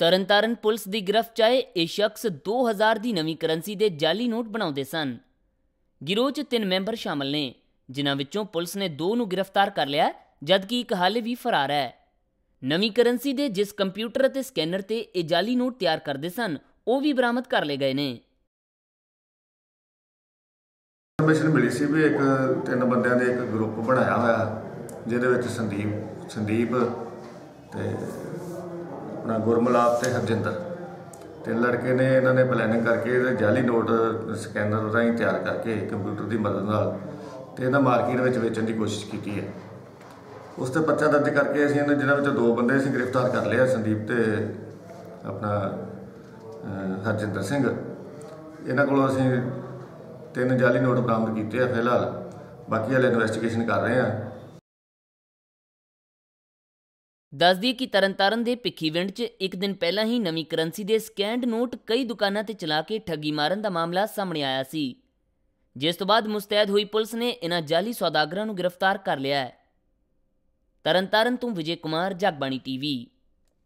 Tarn Taran police ਦੀ ਗ੍ਰਿਫਤ 'ਚ ਆਏ ਇਹ ਸ਼ਖਸ 2000 ਦੀ ਨਵੀਂ ਕਰੰਸੀ ਦੇ ਜਾਲੀ ਨੋਟ ਬਣਾਉਂਦੇ ਸਨ। ਗਿਰੋਹ 'ਚ ਤਿੰਨ ਮੈਂਬਰ ਸ਼ਾਮਲ ਨੇ, ਜਿਨ੍ਹਾਂ ਵਿੱਚੋਂ ਪੁਲਿਸ ਨੇ ਦੋ ਨੂੰ ਗ੍ਰਿਫਤਾਰ ਕਰ ਲਿਆ, ਜਦਕਿ ਇੱਕ ਹਾਲੇ ਵੀ ਫਰਾਰ ਹੈ। ਨਵੀਂ ਕਰੰਸੀ ਦੇ ਜਿਸ ਕੰਪਿਊਟਰ ਅਤੇ ਸਕੈਨਰ ਤੇ ਇਹ ਜਾਲੀ ਨੋਟ ਤਿਆਰ ਕਰਦੇ ਸਨ, ਉਹ ਵੀ ਬਰਾਮਦ ਕਰ ਲਏ ਗਏ ਨੇ। ਇਨਫੋਰਮੇਸ਼ਨ ਮਿਲੀ ਸੀ ਵੀ ਇੱਕ ਤਿੰਨ ਬੰਦਿਆਂ ਦੇ ਇੱਕ ਗਰੁੱਪ ਬਣਾਇਆ ਹੋਇਆ, ਜਿਹਦੇ ਵਿੱਚ ਸੰਦੀਪ ਸੰਦੀਪ ਤੇ ਆਪਣਾ ਗੁਰਮਲਾਪ ਤੇ ਹਰਜਿੰਦਰ। ਤਿੰਨ ਲੜਕੇ ਨੇ ਇਹਨਾਂ ਨੇ ਪਲੈਨਿੰਗ ਕਰਕੇ ਇਹਦੇ ਜਾਲੀ ਨੋਟ ਸਕੈਨਰ ਰਾਹੀਂ ਤਿਆਰ ਕਰਕੇ ਕੰਪਿਊਟਰ ਦੀ ਮਦਦ ਨਾਲ ਤੇ ਇਹਨਾਂ ਮਾਰਕੀਟ ਵਿੱਚ ਵੇਚਣ ਦੀ ਕੋਸ਼ਿਸ਼ ਕੀਤੀ ਹੈ। ਉਸ ਤੇ ਪਰਚਾ ਦਰਜ ਕਰਕੇ ਅਸੀਂ ਇਹਨਾਂ ਜਿਹਨਾਂ ਵਿੱਚੋਂ ਦੋ ਬੰਦੇ ਅਸੀਂ ਗ੍ਰਿਫਤਾਰ ਕਰ ਲਏ ਆ, ਸੰਦੀਪ ਤੇ ਆਪਣਾ ਹਰਜਿੰਦਰ ਸਿੰਘ। ਇਹਨਾਂ ਕੋਲੋਂ ਅਸੀਂ ਤਿੰਨ ਜਾਲੀ ਨੋਟ ਬਰਾਮਦ ਕੀਤੇ ਆ ਫਿਲਹਾਲ। ਬਾਕੀ ਵਾਲੇ ਇਨਵੈਸਟੀਗੇਸ਼ਨ ਕਰ ਰਹੇ ਆ। ਦੱਸਦੀ ਕਿ ਤਰਨਤਾਰਨ ਦੇ ਭਿੱਖੀਵਿੰਡ 'ਚ ਇੱਕ ਦਿਨ ਪਹਿਲਾਂ ਹੀ ਨਵੀਂ ਕਰੰਸੀ ਦੇ ਸਕੈਂਡ ਨੋਟ ਕਈ ਦੁਕਾਨਾਂ ਤੇ ਚਲਾ ਕੇ ਠੱਗੀ ਮਾਰਨ ਦਾ ਮਾਮਲਾ ਸਾਹਮਣੇ ਆਇਆ ਸੀ। ਜਿਸ ਤੋਂ ਬਾਅਦ ਮੁਸਤੈਦ ਹੋਈ ਪੁਲਿਸ ਨੇ ਇਹਨਾਂ ਜਾਲੀ ਸੌਦਾਗਰਾਂ ਨੂੰ ਗ੍ਰਿਫਤਾਰ ਕਰ ਲਿਆ ਹੈ। ਤਰਨਤਾਰਨ ਤੋਂ ਵਿਜੇ ਕੁਮਾਰ, ਜਗਬਾਣੀ ਟੀਵੀ।